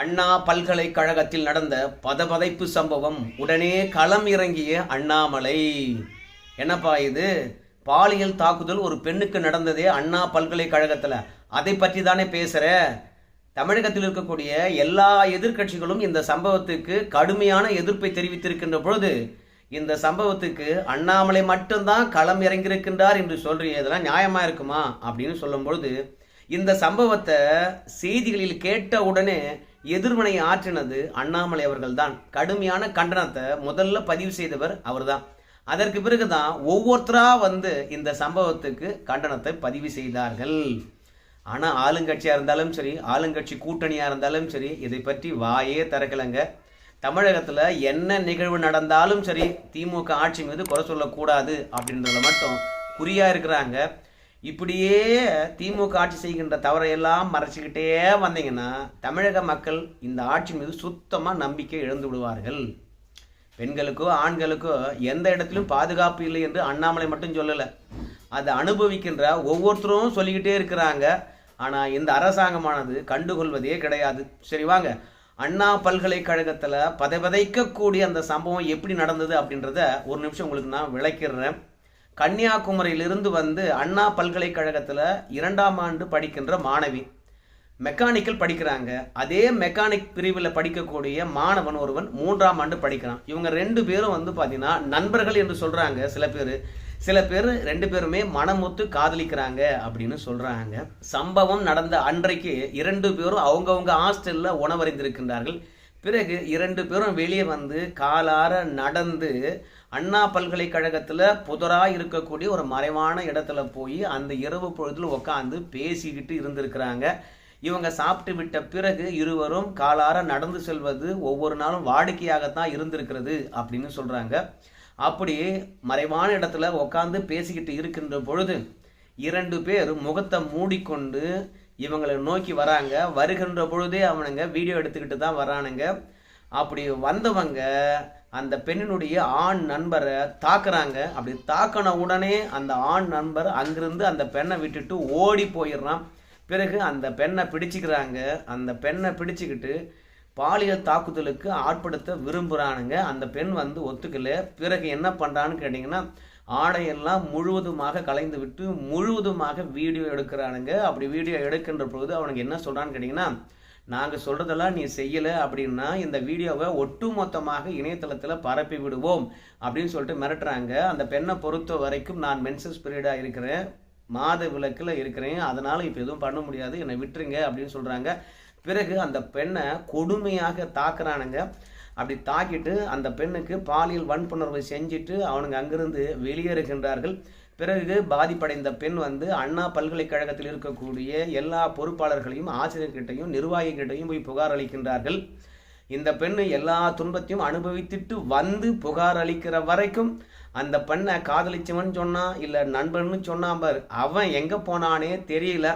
அண்ணா பல்கலைக்கழகத்தில் நடந்த பதபதைப்பு சம்பவம் உடனே களம் இறங்கிய அண்ணாமலை. என்னப்பா இது? பாலியல் தாக்குதல் ஒரு பெண்ணுக்கு நடந்ததே அண்ணா பல்கலைக்கழகத்தில். அதை பற்றி தானே பேசுகிற தமிழகத்தில் இருக்கக்கூடிய எல்லா எதிர்க்கட்சிகளும் இந்த சம்பவத்துக்கு கடுமையான எதிர்ப்பை தெரிவித்திருக்கின்ற பொழுது இந்த சம்பவத்துக்கு அண்ணாமலை மட்டும்தான் களம் இறங்கியிருக்கின்றார் என்று சொல்கிறீங்க இதெல்லாம் நியாயமாக இருக்குமா? அப்படின்னு சொல்லும் பொழுது இந்த சம்பவத்தை செய்திகளில் கேட்ட உடனே எதிர்வினை ஆற்றினது அண்ணாமலை அவர்கள்தான். கடுமையான கண்டனத்தை முதல்ல பதிவு செய்தவர் அவர்தான். அதற்கு பிறகுதான் ஒவ்வொருத்தரா வந்து இந்த சம்பவத்துக்கு கண்டனத்தை பதிவு செய்தார்கள். ஆனால் ஆளுங்கட்சியாக இருந்தாலும் சரி ஆளுங்கட்சி கூட்டணியாக இருந்தாலும் சரி இதை பற்றி வாயே திறக்கலைங்க. தமிழகத்தில் என்ன நிகழ்வு நடந்தாலும் சரி திமுக ஆட்சி மீது குறை சொல்லக்கூடாது அப்படின்றத மட்டும் குறியாக இருக்கிறாங்க. இப்படியே திமுக ஆட்சி செய்கின்ற தவறையெல்லாம் மறைச்சிக்கிட்டே வந்தீங்கன்னா தமிழக மக்கள் இந்த ஆட்சி மீது சுத்தமாக நம்பிக்கை இழந்து விடுவார்கள். பெண்களுக்கோ ஆண்களுக்கோ எந்த இடத்திலும் பாதுகாப்பு இல்லை என்று அண்ணாமலை மட்டும் சொல்லலை. அதை அனுபவிக்கின்ற ஒவ்வொருத்தரும் சொல்லிக்கிட்டே இருக்கிறாங்க. ஆனால் இந்த அரசாங்கமானது கண்டுகொள்வதே கிடையாது. சரி வாங்க. அண்ணா பல்கலைக்கழகத்தில் பதைபதைக்கக்கூடிய அந்த சம்பவம் எப்படி நடந்தது அப்படின்றத ஒரு நிமிஷம் உங்களுக்கு நான் விளக்கிடுறேன். கன்னியாகுமரியிலிருந்து வந்து அண்ணா பல்கலைக்கழகத்தில் இரண்டாம் ஆண்டு படிக்கின்ற மாணவி. மெக்கானிக்கல் படிக்கிறாங்க. அதே மெக்கானிக் பிரிவில் படிக்கக்கூடிய மாணவன் ஒருவன் மூன்றாம் ஆண்டு படிக்கிறான். இவங்க ரெண்டு பேரும் வந்து பார்த்தீங்கன்னா நண்பர்கள் என்று சொல்கிறாங்க சில பேர். சில பேர் ரெண்டு பேருமே மனமுத்து காதலிக்கிறாங்க அப்படின்னு சொல்கிறாங்க சம்பவம் நடந்த அன்றைக்கு இரண்டு பேரும் அவங்கவுங்க ஹாஸ்டலில் உணவறிந்திருக்கின்றார்கள் பிறகு இரண்டு பேரும் வெளியே வந்து காலார நடந்து அண்ணா பல்கலைக்கழகத்தில் புதராக இருக்கக்கூடிய ஒரு மறைவான இடத்துல போய் அந்த இரவு பொழுதில் உட்காந்து பேசிக்கிட்டு இருந்திருக்கிறாங்க. இவங்க சாப்பிட்டு விட்ட பிறகு இருவரும் காலார நடந்து செல்வது ஒவ்வொரு நாளும் வாடிக்கையாகத்தான் இருந்திருக்கிறது அப்படின்னு சொல்கிறாங்க அப்படி மறைவான இடத்துல உட்காந்து பேசிக்கிட்டு இருக்கின்ற பொழுது இரண்டு பேர் முகத்தை மூடிக்கொண்டு இவங்களை நோக்கி வராங்க. வருகின்ற பொழுதே அவனுங்க வீடியோ எடுத்துக்கிட்டு தான் வரானுங்க. அப்படி வந்தவங்க அந்த பெண்ணினுடைய ஆண் நண்பரை தாக்குறாங்க. அப்படி தாக்கின உடனே அந்த ஆண் நண்பர் அங்கிருந்து அந்த பெண்ணை விட்டுட்டு ஓடி போயிடுறான். பிறகு அந்த பெண்ணை பிடிச்சிக்கிறாங்க. அந்த பெண்ணை பிடிச்சிக்கிட்டு பாலியல் தாக்குதலுக்கு ஆட்படுத்த விரும்புகிறானுங்க அந்த பெண் வந்து ஒத்துக்கல. பிறகு என்ன பண்ணுறான்னு கேட்டிங்கன்னா ஆடையெல்லாம் முழுவதுமாக கலைந்து விட்டு முழுவதுமாக வீடியோ எடுக்கிறானுங்க. அப்படி வீடியோ எடுக்கின்ற பொழுது அவனுக்கு என்ன சொல்கிறான்னு கேட்டிங்கன்னா நாங்கள் சொல்கிறதெல்லாம் நீ செய்யலை அப்படின்னா இந்த வீடியோவை ஒட்டுமொத்தமாக இணையதளத்தில் பரப்பி விடுவோம் அப்படின்னு சொல்லிட்டு மிரட்டுறாங்க. அந்த பெண்ணை பொறுத்த வரைக்கும் நான் மென்சஸ் பீரியடாக இருக்கிறேன். மாத விளக்கில் இருக்கிறேன். அதனால் இப்போ எதுவும் பண்ண முடியாது. என்னை விட்டுருங்க அப்படின்னு சொல்கிறாங்க பிறகு அந்த பெண்ணை கொடுமையாக தாக்குறானுங்க. அப்படி தாக்கிட்டு அந்த பெண்ணுக்கு பாலியல் வன்புணர்வு செஞ்சுட்டு அவனுங்க அங்கிருந்து வெளியேறுகின்றார்கள். பிறகு பாதிப்படைந்த பெண் வந்து அண்ணா பல்கலைக்கழகத்தில் இருக்கக்கூடிய எல்லா பொறுப்பாளர்களையும் ஆசிரியர்கிட்டையும் நிர்வாகிகிட்டையும் போய் புகார் அளிக்கின்றார்கள். இந்த பெண் எல்லா துன்பத்தையும் அனுபவித்துட்டு வந்து புகார் அளிக்கிற வரைக்கும் அந்த பெண்ணை காதலிச்சவன் சொன்னான் இல்லை நண்பன்னு சொன்னான் பாரு அவன் எங்கே போனானே தெரியல.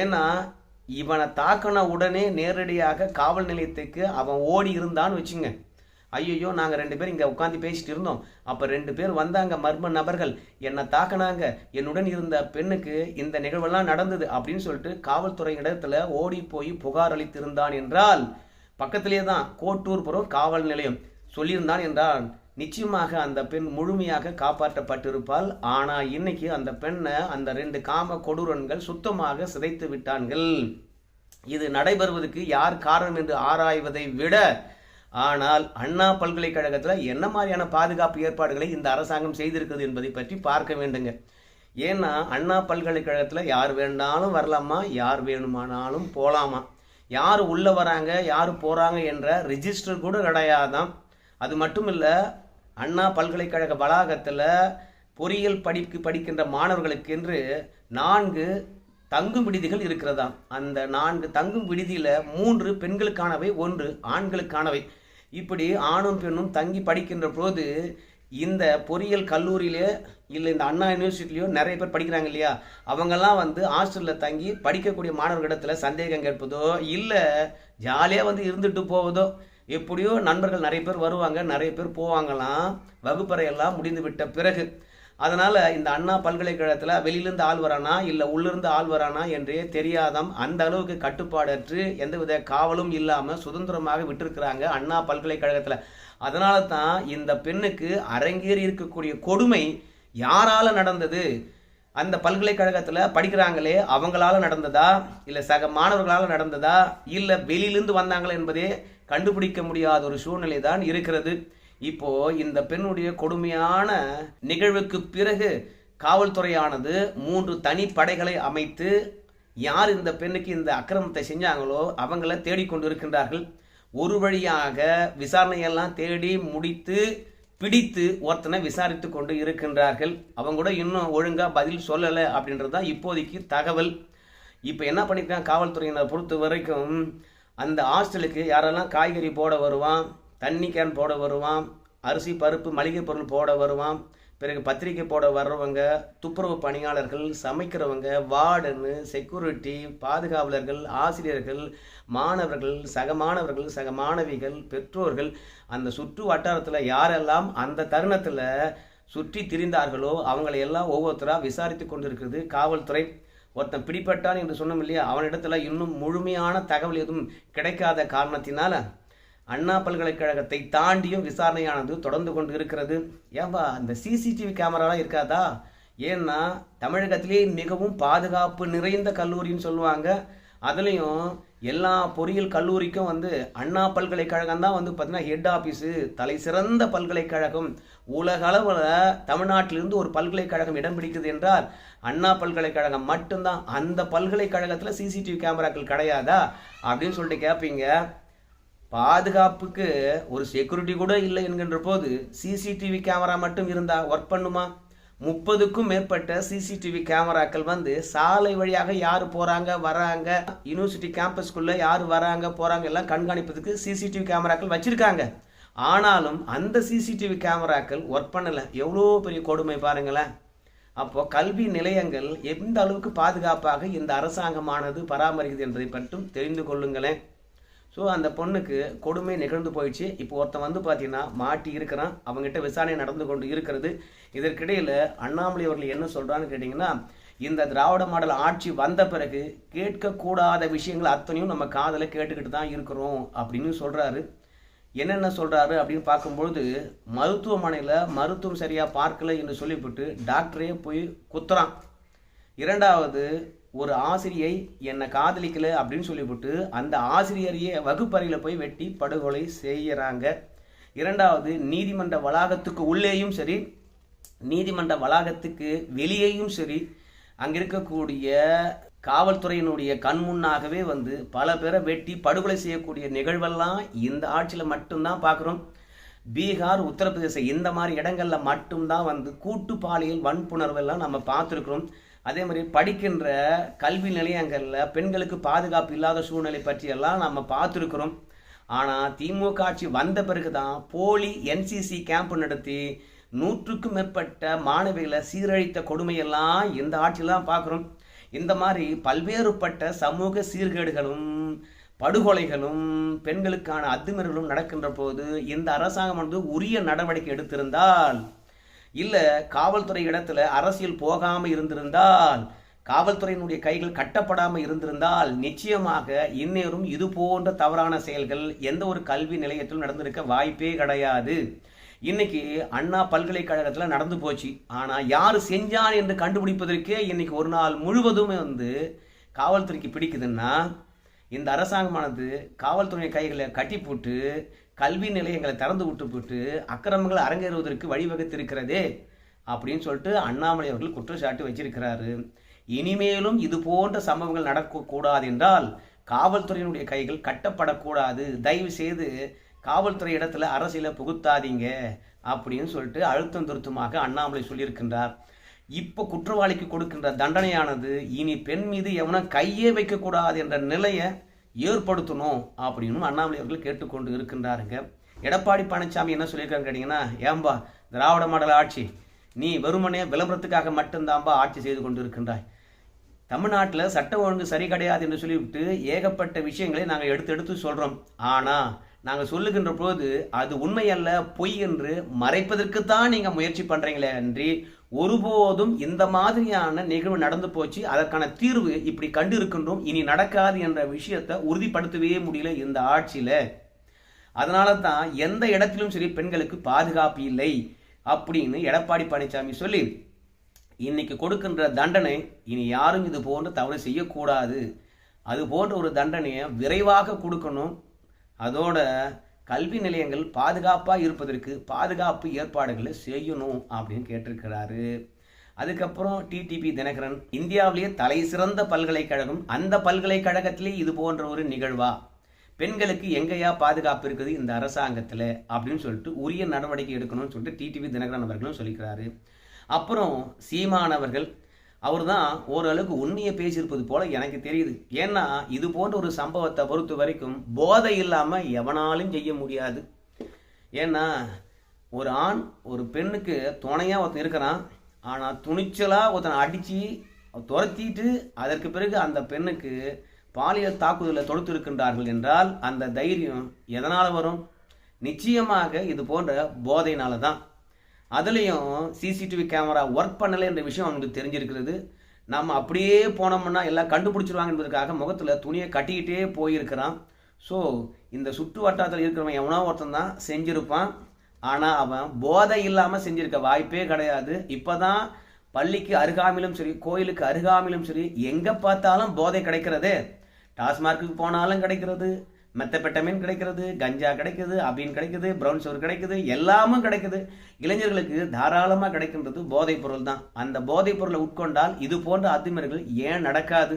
ஏன்னா இவனை தாக்கின உடனே நேரடியாக காவல் நிலையத்துக்கு அவன் ஓடி இருந்தான்னு வச்சுங்க. ஐயோ நாங்கள் ரெண்டு பேரும் இங்கே உட்காந்து பேசிட்டு இருந்தோம். அப்போ ரெண்டு பேர் வந்தாங்க மர்ம நபர்கள். என்னை தாக்கினாங்க. என்னுடன் இருந்த பெண்ணுக்கு இந்த நிகழ்வெல்லாம் நடந்தது அப்படின்னு சொல்லிட்டு காவல்துறை இடத்துல ஓடி போய் புகார் அளித்திருந்தான் என்றால் பக்கத்திலே தான் கோட்டூர்புறம் காவல் நிலையம் சொல்லியிருந்தான் என்றால் நிச்சயமாக அந்த பெண் முழுமையாக காப்பாற்றப்பட்டிருப்பாள். ஆனால் இன்னைக்கு அந்த பெண்ணை அந்த ரெண்டு காம கொடூரன்கள் சுத்தமாக சிதைத்து விட்டான்கள் இது நடைபெறுவதற்கு யார் காரணம் என்று ஆராய்வதை விட ஆனால் அண்ணா பல்கலைக்கழகத்தில் என்ன மாதிரியான பாதுகாப்பு ஏற்பாடுகளை இந்த அரசாங்கம் செய்திருக்கிறது என்பதை பற்றி பார்க்க வேண்டுங்க. ஏன்னா அண்ணா பல்கலைக்கழகத்தில் யார் வேணாலும் வரலாமா யார் வேணுமானாலும் போகலாமா யார் உள்ளே வராங்க யார் போகிறாங்க என்ற ரிஜிஸ்டர் கூட கிடையாதான் அது மட்டும் இல்லை அண்ணா பல்கலைக்கழக வளாகத்தில் பொறியியல் படிப்பு படிக்கின்ற மாணவர்களுக்கென்று நான்கு தங்கும் விடுதிகள் இருக்கிறதாம். அந்த நான்கு தங்கும் விடுதியில் மூன்று பெண்களுக்கானவை ஒன்று ஆண்களுக்கானவை. இப்படி ஆணும் பெண்ணும் தங்கி படிக்கின்ற போது இந்த பொறியியல் கல்லூரியிலே இல்லை இந்த அண்ணா யூனிவர்சிட்டிலையோ நிறைய பேர் படிக்கிறாங்க இல்லையா? அவங்கெல்லாம் வந்து ஹாஸ்டலில் தங்கி படிக்கக்கூடிய மாணவர்களிடத்தில் சந்தேகம் கேட்பதோ இல்லை ஜாலியாக வந்து இருந்துட்டு போவதோ எப்படியோ நண்பர்கள் நிறைய பேர் வருவாங்க நிறைய பேர் போவாங்களாம். வகுப்பறையெல்லாம் முடிந்து விட்ட பிறகு அதனால் இந்த அண்ணா பல்கலைக்கழகத்தில் வெளியிலிருந்து ஆள் வரானா இல்லை உள்ளிருந்து ஆள் வரானா என்றே தெரியாதம் அந்த அளவுக்கு கட்டுப்பாடற்று எந்தவித காவலும் இல்லாமல் சுதந்திரமாக விட்டிருக்கிறாங்க அண்ணா பல்கலைக்கழகத்தில். அதனால தான் இந்த பெண்ணுக்கு அரங்கேறி இருக்கக்கூடிய கொடுமை யாரால நடந்தது? அந்த பல்கலைக்கழகத்தில் படிக்கிறாங்களே அவங்களால நடந்ததா? இல்லை சக மாணவர்களால் நடந்ததா? இல்லை வெளியிலிருந்து வந்தாங்களா என்பதே கண்டுபிடிக்க முடியாத ஒரு சூழ்நிலை தான் இருக்கிறது. இப்போ இந்த பெண்ணுடைய கொடுமையான நிகழ்வுக்கு பிறகு காவல்துறையானது மூன்று தனிப்படைகளை அமைத்து யார் இந்த பெண்ணுக்கு இந்த அக்கிரமத்தை செஞ்சாங்களோ அவங்கள தேடிக்கொண்டு இருக்கின்றார்கள் ஒரு வழியாக விசாரணையெல்லாம் தேடி முடித்து பிடித்து ஒருத்தனை விசாரித்து கொண்டு இருக்கின்றார்கள். அவங்க கூட இன்னும் ஒழுங்காக பதில் சொல்லலை அப்படின்றது தான் இப்போதைக்கு தகவல். இப்போ என்ன பண்ணியிருக்காங்க காவல்துறையினர் பொறுத்த வரைக்கும் அந்த ஹாஸ்டலுக்கு யாரெல்லாம் காய்கறி போட வருவான் தண்ணி கேன் போட வருவான் அரிசி பருப்பு மளிகை பொருள் போட வருவான் பிறகு பத்திரிக்கை போட வர்றவங்க துப்புரவு பணியாளர்கள் சமைக்கிறவங்க வார்டனு செக்யூரிட்டி பாதுகாவலர்கள் ஆசிரியர்கள் மாணவர்கள் சக மாணவர்கள் சக மாணவிகள் பெற்றோர்கள் அந்த சுற்று வட்டாரத்தில் யாரெல்லாம் அந்த தருணத்தில் சுற்றி திரிந்தார்களோ அவங்களை எல்லாம் ஒவ்வொருத்தராக விசாரித்து கொண்டிருக்கிறது. காவல்துறை ஒருத்தன் பிடிபட்டான் என்று சொன்னோம் இல்லையா? அவனிடத்தில் இன்னும் முழுமையான தகவல் எதுவும் கிடைக்காத காரணத்தினால அண்ணா பல்கலைக்கழகத்தை தாண்டியும் விசாரணையானது தொடர்ந்து கொண்டு இருக்கிறது ஏவா அந்த சிசிடிவி கேமராலாம் இருக்காதா? ஏன்னா தமிழகத்திலே மிகவும் பாதுகாப்பு நிறைந்த கல்லூரின்னு சொல்லுவாங்க. அதுலேயும் எல்லா பொறியியல் கல்லூரிக்கும் வந்து அண்ணா பல்கலைக்கழகம் தான் வந்து பார்த்தீங்கன்னா ஹெட் ஆஃபீஸு தலை சிறந்த பல்கலைக்கழகம். உலக அளவில் தமிழ்நாட்டிலிருந்து ஒரு பல்கலைக்கழகம் இடம் பிடிக்குது என்றால் அண்ணா பல்கலைக்கழகம் மட்டும்தான். அந்த பல்கலைக்கழகத்தில் சிசிடிவி கேமராக்கள் கிடையாதா? அப்படின்னு சொல்லிட்டு கேட்பீங்க பாதுகாப்புக்கு ஒரு செக்யூரிட்டி கூட இல்லை என்கின்ற போது சிசிடிவி கேமரா மட்டும் இருந்தா ஒர்க் பண்ணுமா? முப்பதுக்கும் மேற்பட்ட சிசிடிவி கேமராக்கள் வந்து சாலை வழியாக யார் போறாங்க வராங்க யூனிவர்சிட்டி கேம்பஸ்க்குள்ளே யார் வராங்க போறாங்க எல்லாம் கண்காணிப்பதுக்கு சிசிடிவி கேமராக்கள் வச்சிருக்காங்க. ஆனாலும் அந்த சிசிடிவி கேமராக்கள் ஒர்க் பண்ணலை. எவ்வளோ பெரிய கொடுமை பாருங்களேன். அப்போது கல்வி நிலையங்கள் எந்த அளவுக்கு பாதுகாப்பாக இந்த அரசாங்கமானது பராமரிக்குது என்பதை மட்டும் தெரிந்து கொள்ளுங்களேன். ஸோ அந்த பொண்ணுக்கு கொடுமை நிகழ்ந்து போயிடுச்சு. இப்போ ஒருத்தன் வந்து பார்த்தீங்கன்னா மாட்டி இருக்கிறான். அவங்ககிட்ட விசாரணை நடந்து கொண்டு இருக்கிறது. இதற்கிடையில் அண்ணாமலை அவர்கள் என்ன சொல்கிறான்னு கேட்டிங்கன்னா இந்த திராவிட மாடல் ஆட்சி வந்த பிறகு கேட்கக்கூடாத விஷயங்கள் அத்தனையும் நம்ம காதில் கேட்டுக்கிட்டு தான் இருக்கிறோம் அப்படின்னு சொல்கிறாரு என்னென்ன சொல்கிறாரு அப்படின்னு பார்க்கும்பொழுது மருத்துவமனையில் மருத்துவம் சரியாக பார்க்கல என்று சொல்லிவிட்டு டாக்டரே போய் குத்துறான். இரண்டாவது ஒரு ஆசிரியை என்னை காதலிக்கல அப்படின்னு சொல்லிவிட்டு அந்த ஆசிரியரையே வகுப்பறையில் போய் வெட்டி படுகொலை செய்கிறாங்க இரண்டாவது நீதிமன்ற வளாகத்துக்கு உள்ளேயும் சரி நீதிமன்ற வளாகத்துக்கு வெளியேயும் சரி அங்கே இருக்கக்கூடிய காவல்துறையினுடைய கண் முன்னாகவே வந்து பல பேரை வெட்டி படுகொலை செய்யக்கூடிய நிகழ்வெல்லாம் இந்த ஆட்சியில் மட்டும்தான் பார்க்குறோம். பீகார் உத்தரப்பிரதேசம் இந்த மாதிரி இடங்களில் மட்டும்தான் வந்து கூட்டு பாலியல் வன்புணர்வெல்லாம் நம்ம பார்த்துருக்குறோம். அதே மாதிரி படிக்கின்ற கல்வி நிலையங்களில் பெண்களுக்கு பாதுகாப்பு இல்லாத சூழ்நிலை பற்றியெல்லாம் நம்ம பார்த்துருக்குறோம். ஆனால் திமுக ஆட்சி வந்த பிறகு தான் போலி என்சிசி கேம்ப் நடத்தி நூற்றுக்கும் மேற்பட்ட மாணவிகளை சீரழித்த கொடுமையெல்லாம் இந்த ஆட்சியெல்லாம் பார்க்குறோம். இந்த மாதிரி பல்வேறுபட்ட சமூக சீர்கேடுகளும் படுகொலைகளும் பெண்களுக்கான அத்துமீறலும் நடக்கின்ற போது இந்த அரசாங்கம் வந்து உரிய நடவடிக்கை எடுத்திருந்தால் இல்லை காவல்துறை இடத்துல அரசியல் போகாமல் இருந்திருந்தால் காவல்துறையினுடைய கைகள் கட்டப்படாமல் இருந்திருந்தால் நிச்சயமாக இந்நேரும் இது போன்ற தவறான செயல்கள் எந்த ஒரு கல்வி நிலையத்திலும் நடந்திருக்க வாய்ப்பே கிடையாது. இன்னைக்கு அண்ணா பல்கலைக்கழகத்தில் நடந்து போச்சு. ஆனால் யார் செஞ்சான் என்று கண்டுபிடிப்பதற்கே இன்னைக்கு ஒரு நாள் முழுவதுமே வந்து காவல்துறைக்கு பிடிக்குதுன்னா இந்த அரசாங்கமானது காவல்துறை கைகளை கட்டி போட்டு கல்வி நிலையங்களை திறந்து விட்டு போட்டு அக்கிரமங்களை அரங்கேறுவதற்கு வழிவகுத்திருக்கிறதே அப்படின்னு சொல்லிட்டு அண்ணாமலை அவர்கள் குற்றச்சாட்டு வச்சிருக்கிறாரு. இனிமேலும் இது போன்ற சம்பவங்கள் நடக்கக்கூடாது என்றால் காவல்துறையினுடைய கைகள் கட்டப்படக்கூடாது. தயவு செய்து காவல்துறை இடத்துல அரசியலை புகுத்தாதீங்க அப்படின்னு சொல்லிட்டு அழுத்தம் திருத்தமாக அண்ணாமலை சொல்லியிருக்கின்றார். இப்போ குற்றவாளிக்கு கொடுக்கின்ற தண்டனையானது இனி பெண் மீது எவனும் கையே வைக்கக்கூடாது என்ற நிலையை ஏற்படுத்தணும் அப்படின்னு அண்ணாமலை அவர்கள் கேட்டுக்கொண்டு இருக்கின்றாருங்க. எடப்பாடி பழனிசாமி என்ன சொல்லியிருக்காங்க கேட்டிங்கன்னா ஏம்பா திராவிட மாடல் ஆட்சி நீ வெறுமனே விளம்பரத்துக்காக மட்டும்தான்பா ஆட்சி செய்து கொண்டு இருக்கின்றாய் தமிழ்நாட்டில் சட்டம் ஒழுங்கு சரி கிடையாது என்று சொல்லிவிட்டு ஏகப்பட்ட விஷயங்களை நாங்கள் எடுத்து எடுத்து சொல்கிறோம் ஆனால் நாங்கள் சொல்லுகின்ற போது அது உண்மை அல்ல பொய் என்று மறைப்பதற்கு தான் நீங்கள் முயற்சி பண்ணுறீங்களே அன்றி ஒருபோதும் இந்த மாதிரியான நிகழ்வு நடந்து போச்சு. அதற்கான தீர்வு இப்படி கண்டு இருக்கின்றோம் இனி நடக்காது என்ற விஷயத்தை உறுதிப்படுத்தவே முடியல இந்த ஆட்சியில. அதனால தான் எந்த இடத்திலும் சரி பெண்களுக்கு பாதுகாப்பு இல்லை அப்படின்னு எடப்பாடி பழனிசாமி சொல்லி இன்னைக்கு கொடுக்கின்ற தண்டனை இனி யாரும் இது போன்று தவறு செய்யக்கூடாது. அது போன்ற ஒரு தண்டனையை விரைவாக கொடுக்கணும். அதோட கல்வி நிலையங்கள் பாதுகாப்பாக இருப்பதற்கு பாதுகாப்பு ஏற்பாடுகளை செய்யணும் அப்படின்னு கேட்டிருக்கிறாரு. அதுக்கப்புறம் டிடிபி தினகரன் இந்தியாவிலேயே தலை சிறந்த பல்கலைக்கழகம் அந்த பல்கலைக்கழகத்திலே இது போன்ற ஒரு நிகழ்வா? பெண்களுக்கு எங்கேயா பாதுகாப்பு இருக்குது இந்த அரசாங்கத்தில்? அப்படின்னு சொல்லிட்டு உரிய நடவடிக்கை எடுக்கணும்னு சொல்லிட்டு டிடிவி தினகரன் அவர்களும் சொல்லிக்கிறாரு. அப்புறம் சீமானவர்கள் அவர் தான் ஓரளவுக்கு உண்மையை பேசியிருப்பது போல எனக்கு தெரியுது. ஏன்னா இது போன்ற ஒரு சம்பவத்தை பொறுத்த வரைக்கும் போதை இல்லாமல் எவனாலும் செய்ய முடியாது. ஏன்னா ஒரு ஆண் ஒரு பெண்ணுக்கு துணையாக ஒருத்தன் இருக்கிறான். ஆனால் துணிச்சலாக ஒருத்தனை அடித்து துரத்திட்டு அதற்கு பிறகு அந்த பெண்ணுக்கு பாலியல் தாக்குதலை தொடுத்திருக்கின்றார்கள் என்றால் அந்த தைரியம் எதனால் வரும்? நிச்சயமாக இது போன்ற போதையினால தான் அதுலேயும் சிசிடிவி கேமரா ஒர்க் பண்ணலை என்ற விஷயம் அவனுக்கு தெரிஞ்சிருக்கிறது. நம்ம அப்படியே போனோம்னா எல்லாம் கண்டுபிடிச்சிருவாங்க என்பதற்காக முகத்தில் துணியை கட்டிக்கிட்டே போயிருக்கிறான். ஸோ இந்த சுற்று வட்டாரத்தில் இருக்கிறவன் எவனோ ஒருத்தன் தான் செஞ்சுருப்பான். ஆனால் அவன் போதை இல்லாமல் செஞ்சிருக்க வாய்ப்பே கிடையாது. இப்போ தான் பள்ளிக்கு அருகாமையிலும் சரி கோயிலுக்கு அருகாமையிலும் சரி எங்கே பார்த்தாலும் போதை கிடைக்கிறது. டாஸ்மார்க்குக்கு போனாலும் கிடைக்கிறது. மெத்தப்பெட்டமின் கிடைக்கிறது கஞ்சா கிடைக்குது அபீன் கிடைக்குது ப்ரௌன் சுகர் கிடைக்குது எல்லாமும் கிடைக்குது. இளைஞர்களுக்கு தாராளமாக கிடைக்கின்றது போதைப் பொருள் தான். அந்த போதைப் பொருளை உட்கொண்டால் இது போன்ற அத்துமீறல்கள் ஏன் நடக்காது?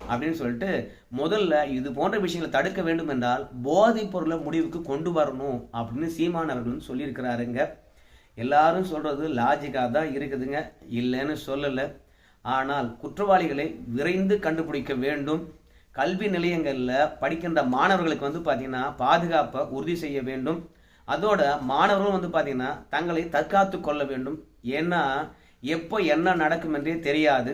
அப்படின்னு சொல்லிட்டு முதல்ல இது போன்ற விஷயங்களை தடுக்க வேண்டும் என்றால் போதைப் பொருளை முடிவுக்கு கொண்டு வரணும் அப்படின்னு சீமான் அவர்கள் சொல்லியிருக்கிறாருங்க. எல்லாரும் சொல்றது லாஜிக்காக தான் இருக்குதுங்க. இல்லைன்னு சொல்லலை. ஆனால் குற்றவாளிகளை விரைந்து கண்டுபிடிக்க வேண்டும். கல்வி நிலையங்களில் படிக்கின்ற மாணவர்களுக்கு வந்து பார்த்திங்கன்னா பாதுகாப்பை உறுதி செய்ய வேண்டும். அதோட மாணவர்களும் வந்து பார்த்திங்கன்னா தங்களை தற்காத்து கொள்ள வேண்டும். ஏன்னா எப்போ என்ன நடக்கும் என்றே தெரியாது.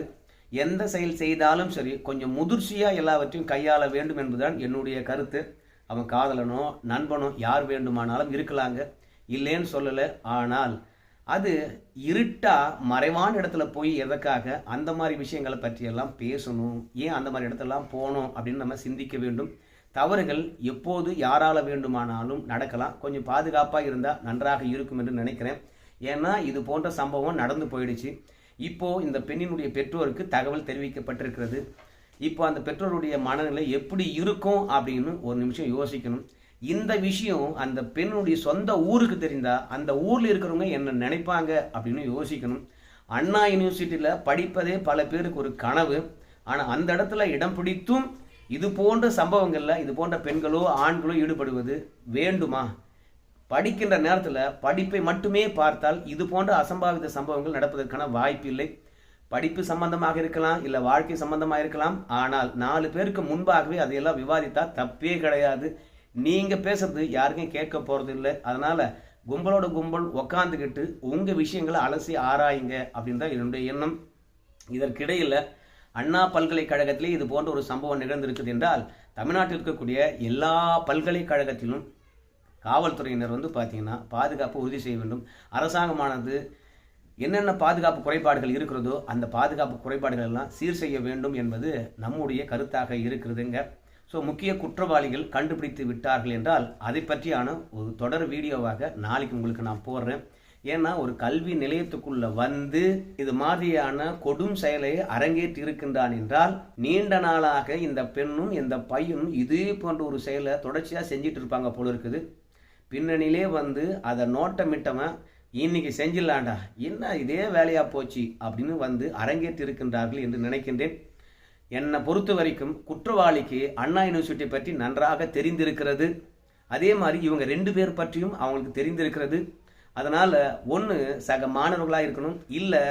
எந்த செயல் செய்தாலும் சரி கொஞ்சம் முதிர்ச்சியாக எல்லாவற்றையும் கையாள வேண்டும் என்பதுதான் என்னுடைய கருத்து. அவன் காதலனோ நண்பனோ யார் வேண்டுமானாலும் இருக்கலாங்க. இல்லைன்னு சொல்லலை. ஆனால் அது இருட்டா மறைவான இடத்துல போய் எதற்காக அந்த மாதிரி விஷயங்களை பற்றியெல்லாம் பேசணும் ஏன் அந்த மாதிரி இடத்தெல்லாம் போகணும் அப்படின்னு நம்ம சிந்திக்க வேண்டும். தவறுகள் எப்போது யாரால வேண்டுமானாலும் நடக்கலாம். கொஞ்சம் பாதுகாப்பாக இருந்தால் நன்றாக இருக்கும் என்று நினைக்கிறேன். ஏன்னா இது போன்ற சம்பவம் நடந்து போயிடுச்சு. இப்போ இந்த பெண்ணினுடைய பெற்றோருக்கு தகவல் தெரிவிக்கப்பட்டிருக்கிறது. இப்போ அந்த பெற்றோருடைய மனநிலை எப்படி இருக்கும் அப்படின்னு ஒரு நிமிஷம் யோசிக்கணும். இந்த விஷயம் அந்த பெண்ணுடைய சொந்த ஊருக்கு தெரிந்தா அந்த ஊரில் இருக்கிறவங்க என்ன நினைப்பாங்க அப்படின்னு யோசிக்கணும். அண்ணா யூனிவர்சிட்டியில் படிப்பதே பல பேருக்கு ஒரு கனவு. ஆனால் அந்த இடத்துல இடம் பிடித்தும் இது போன்ற சம்பவங்களில் இது போன்ற பெண்களோ ஆண்களோ ஈடுபடுவது வேண்டுமா? படிக்கின்ற நேரத்தில் படிப்பை மட்டுமே பார்த்தால் இது போன்ற அசம்பாவித சம்பவங்கள் நடப்பதற்கான வாய்ப்பு இல்லை. படிப்பு சம்பந்தமாக இருக்கலாம் இல்லை வாழ்க்கை சம்பந்தமாக இருக்கலாம். ஆனால் நாலு பேருக்கு முன்பாகவே அதையெல்லாம் விவாதித்தால் தப்பே கிடையாது. நீங்கள் பேசுறது யாருக்கும் கேட்க போகிறது இல்லை. அதனால் கும்பலோட கும்பல் உக்காந்துக்கிட்டு உங்கள் விஷயங்களை அலசி ஆராயுங்க அப்படின்னு தான் என்னுடைய எண்ணம். இதற்கிடையில் அண்ணா பல்கலைக்கழகத்திலே இது போன்ற ஒரு சம்பவம் நிகழ்ந்திருக்குது என்றால் தமிழ்நாட்டில் இருக்கக்கூடிய எல்லா பல்கலைக்கழகத்திலும் காவல்துறையினர் வந்து பார்த்தீங்கன்னா பாதுகாப்பு உறுதி செய்ய வேண்டும். அரசாங்கமானது என்னென்ன பாதுகாப்பு குறைபாடுகள் இருக்கிறதோ அந்த பாதுகாப்பு குறைபாடுகள் எல்லாம் சீர் செய்ய வேண்டும் என்பது நம்முடைய கருத்தாக இருக்கிறதுங்க. ஸோ முக்கிய குற்றவாளிகள் கண்டுபிடித்து விட்டார்கள் என்றால் அதை பற்றியான ஒரு தொடர் வீடியோவாக நாளைக்கு உங்களுக்கு நான் போடுறேன். ஏன்னா ஒரு கல்வி நிலையத்துக்குள்ள வந்து இது மாதிரியான கொடும் செயலை அரங்கேற்றி இருக்கின்றான் என்றால் நீண்ட நாளாக இந்த பெண்ணும் இந்த பையனும் இதே போன்ற ஒரு செயலை தொடர்ச்சியாக செஞ்சிட்டு இருப்பாங்க போல இருக்குது. பின்னணியிலே வந்து அதை நோட்டமிட்டவன் இன்னைக்கு செஞ்சிடலாண்டா என்ன இதே வேலையா போச்சு? அப்படின்னு வந்து அரங்கேற்றி இருக்கின்றார்கள் என்று நினைக்கின்றேன். என்னை பொறுத்த வரைக்கும் குற்றவாளிக்கு அண்ணா யூனிவர்சிட்டி பற்றி நன்றாக தெரிந்திருக்கிறது. அதே மாதிரி இவங்க ரெண்டு பேர் பற்றியும் அவங்களுக்கு தெரிந்திருக்கிறது. அதனால் ஒன்று சக மாணவர்களாக இருக்கணும். இல்லை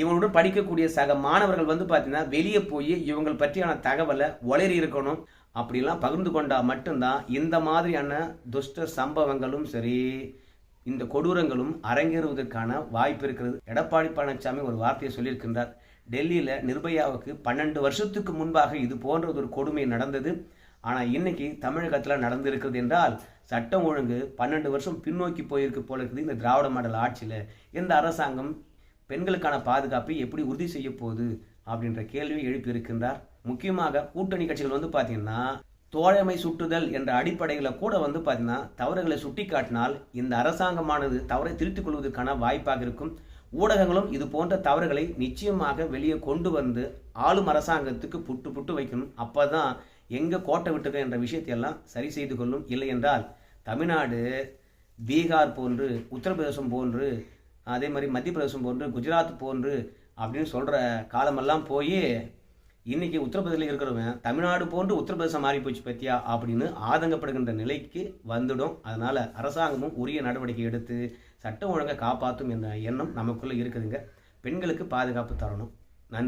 இவங்களுடன் படிக்கக்கூடிய சக மாணவர்கள் வந்து பார்த்தீங்கன்னா வெளியே போய் இவங்கள் பற்றியான தகவலை ஒளறி இருக்கணும். அப்படிலாம் பகிர்ந்து கொண்டால் மட்டும்தான் இந்த மாதிரியான துஷ்ட சம்பவங்களும் சரி இந்த கொடூரங்களும் அரங்கேறுவதற்கான வாய்ப்பு இருக்கிறது. எடப்பாடி பழனிசாமி ஒரு வார்த்தையை சொல்லியிருக்கின்றார். டெல்லியில் நிர்பயாவுக்கு பன்னெண்டு வருஷத்துக்கு முன்பாக இது போன்ற ஒரு கொடுமை நடந்தது. ஆனால் இன்னைக்கு தமிழகத்தில் நடந்திருக்கிறது என்றால் சட்டம் ஒழுங்கு பன்னெண்டு வருஷம் பின்னோக்கி போயிருக்கு போல இருக்குது இந்த திராவிட மாடல் ஆட்சியில். இந்த அரசாங்கம் பெண்களுக்கான பாதுகாப்பை எப்படி உறுதி செய்ய போகுது அப்படின்ற கேள்வியை எழுப்பியிருக்கின்றார் முக்கியமாக கூட்டணி கட்சிகள் வந்து பார்த்தீங்கன்னா தோழமை சுட்டுதல் என்ற அடிப்படையில் கூட வந்து பார்த்தீங்கன்னா தவறுகளை சுட்டி காட்டினால் இந்த அரசாங்கமானது தவறை திருத்திக் கொள்வதற்கான வாய்ப்பாக இருக்கும். ஊடகங்களும் இது போன்ற தவறுகளை நிச்சயமாக வெளியே கொண்டு வந்து ஆளும் அரசாங்கத்துக்கு புட்டு புட்டு வைக்கணும். அப்பதான் எங்கே கோட்டை விட்டுக்க என்ற விஷயத்தை எல்லாம் சரி செய்து கொள்ளும். இல்லை என்றால் தமிழ்நாடு பீகார் போன்று உத்தரப்பிரதேசம் போன்று அதே மாதிரி மத்திய பிரதேசம் போன்று குஜராத் போன்று அப்படின்னு சொல்கிற காலமெல்லாம் போய் இன்னைக்கு உத்தரப்பிரதேசில் இருக்கிறவன் தமிழ்நாடு போன்று உத்தரப்பிரதேசம் மாறி போச்சு பத்தியா அப்படின்னு ஆதங்கப்படுகின்ற நிலைக்கு வந்துடும். அதனால் அரசாங்கமும் உரிய நடவடிக்கை எடுத்து சட்டம் ஒழுங்கை காப்பாற்றும் என்ற எண்ணம் நமக்குள்ளே இருக்குதுங்க. பெண்களுக்கு பாதுகாப்பு தரணும்.